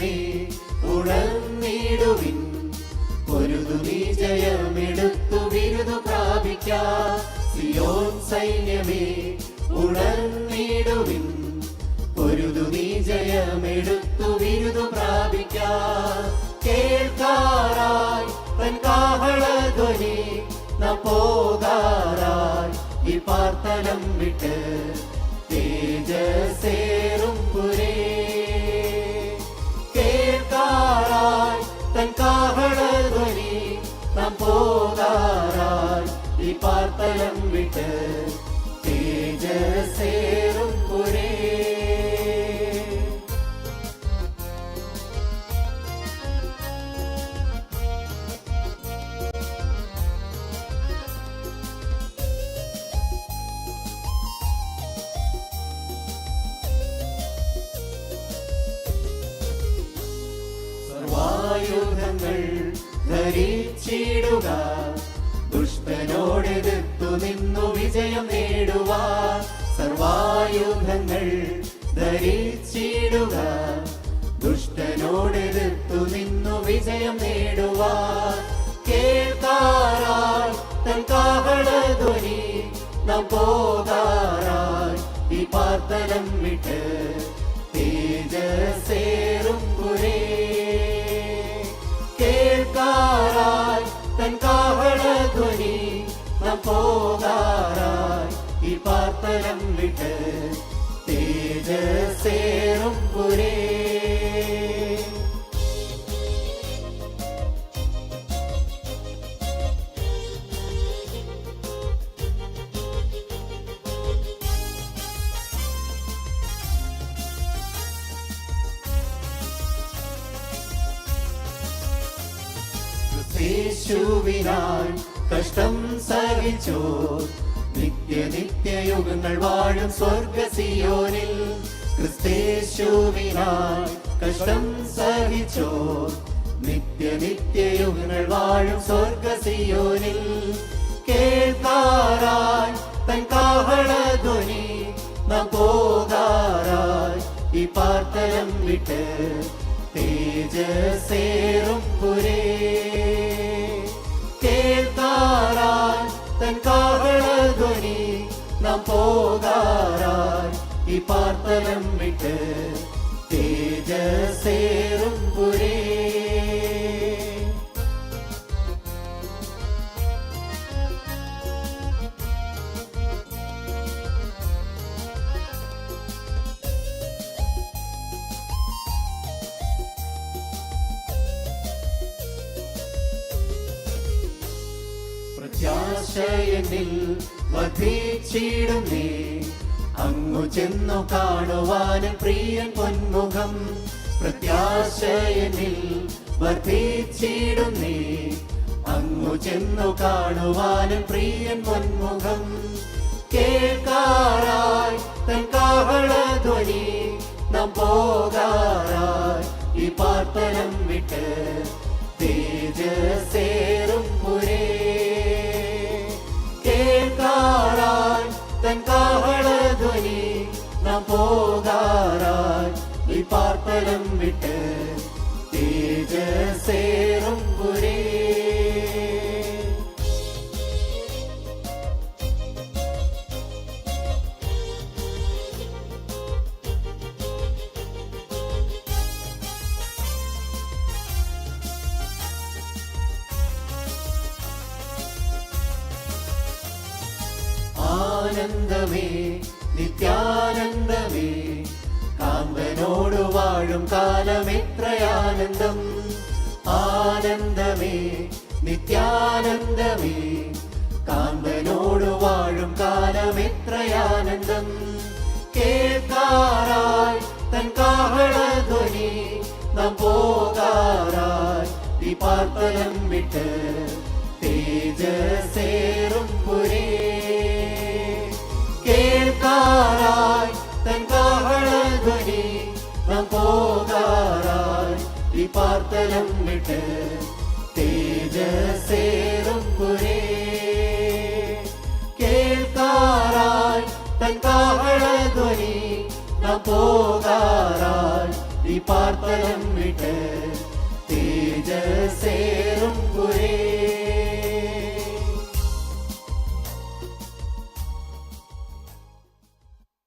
സൈന്യമേ ഉണർന്നിടുവിൻ പൊരുതു നീ ജയമെടുത്തു വിരുദു പ്രാപിക്കാ. സിയോൻ സൈന്യമേ ഉണർന്നിടുവിൻ പൊരുതു നീ ജയമെടുത്തു വിരുദു പ്രാപിക്കാ. കേൾക്കാറായി തൻ കാഹളധ്വനി ന പോകാറായി ഈ പാർത്തലം വിട്ട് തേജസേറും പുരേ. കേൾക്കാറായി തൻ കാഹളധ്വനി നാം പോകാറായി ഈ പാർത്തലം വിട്ട് തേജസേറും സർവായുധങ്ങൾ ധരിച്ചിടുക. ദുഷ്ടനോടെതിർത്തു നിന്നു വിജയം നേടുക സർവായുധങ്ങൾ ധരിച്ചിടുക. ദുഷ്ടനോടെതിർത്തു നിന്നു വിജയം നേടുവാൻ കേൾക്കാറായി തൻ കാഹളധ്വനി നാം പോകാറായി. ഈ വിട്ട് തേജസേറും കാഹളധ്വനി നാം പോകാറായി. ഈ പാർത്തലം വിട്ട് തേജസേറും പുരേ യേശുവിനായി കഷ്ടം സഹിച്ചോ. നിത്യ നിത്യയുഗങ്ങൾ വാഴും സ്വർഗസിയോനിൽ ക്രിസ്തേശുവിനാൽ കഷ്ടം സഹിച്ചോ. നിത്യ നിത്യയുഗങ്ങൾ വാഴും സ്വർഗസിയോനിൽ കേൾക്കാറായി തൻ കാഹളധ്വനി നാം പോകാറായി. ഈ പാർത്തലം വിട്ട് തേജസേറും പുരേ തൻ കാഹളധ്വനി നാം പോകാറായി. ഈ പാർത്തലം പ്രത്യാശയനിൽ വധിച്ചിടുന്നേ അങ്ങു ചെന്നു കാണുവാനും പ്രിയൻ പൊന്മുഖം പ്രത്യാശയനിൽ വർദ്ധിച്ചിടുന്നേ അങ്ങു ചെന്നു കാണുവാനും പ്രിയൻ പൊന്മുഖം കേൾക്കാറായി തൻ കാഹളധ്വനി നാം പോകാറായി ഈ പാർത്തലം വിട്ട് നാം പോകാറായി ഈ പാർത്തലം വിട്ട് തേജസേറും പുരേ ആനന്ദമേ നിത്യാനന്ദമേ. കാന്തനോട് വാഴും കാലമെത്രയാനന്ദം ആനന്ദമേ നിത്യാനന്ദമേ. കാന്തനോട് വാഴും കാലമെത്രയാനന്ദം കേൾക്കാറായി തൻ കാഹളധ്വനി നാം പോകാറായി ഈ പാർത്തലം വിട്ട് തേജസേറും പുരേ. കേൾക്കാറായി തൻ കാഹളധ്വനി നാം പോകാറായി ഈ പാർത്തലം വിട്ട് തേജസേറും പുരേ കേൾക്കാറായി തൻ കാഹളധ്വനി നാം പോകാറായി ഈ പാർത്തലം വിട്ട്